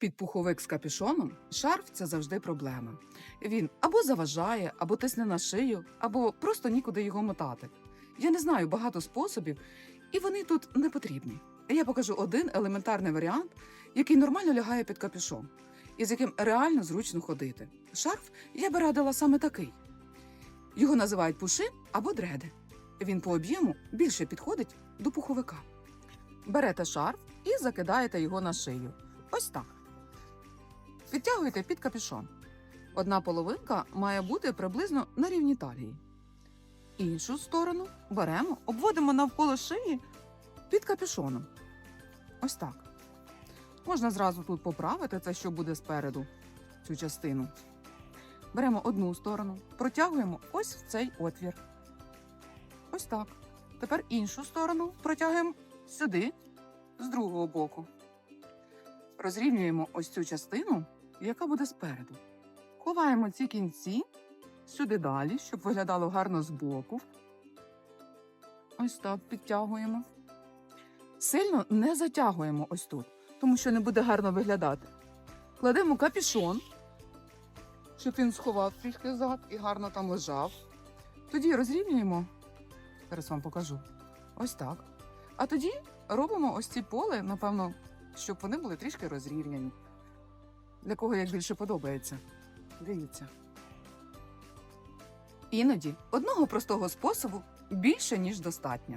Під пуховик з капюшоном шарф це завжди проблема. Він або заважає, або тисне на шию, або просто нікуди його мотати. Я не знаю багато способів, і вони тут не потрібні. Я покажу один елементарний варіант, який нормально лягає під капюшон, і з яким реально зручно ходити. Шарф я би радила саме такий. Його називають пушин або дреди. Він по об'єму більше підходить до пуховика. Берете шарф і закидаєте його на шию. Ось так. Підтягуєте під капюшон. Одна половинка має бути приблизно на рівні талії. Іншу сторону беремо, обводимо навколо шиї під капюшоном. Ось так. Можна зразу тут поправити це, що буде спереду, цю частину. Беремо одну сторону, протягуємо ось в цей отвір. Ось так. Тепер іншу сторону протягуємо сюди, з другого боку. Розрівнюємо ось цю частину, яка буде спереду. Ховаємо ці кінці сюди далі, щоб виглядало гарно збоку. Ось так підтягуємо. Сильно не затягуємо ось тут, тому що не буде гарно виглядати. Кладемо капюшон, щоб він сховав трішки зад і гарно там лежав. Тоді розрівнюємо. Зараз вам покажу. Ось так. А тоді робимо ось ці поли, напевно, щоб вони були трішки розрівняні. Для кого як більше подобається. Дивіться. Іноді одного простого способу більше, ніж достатньо.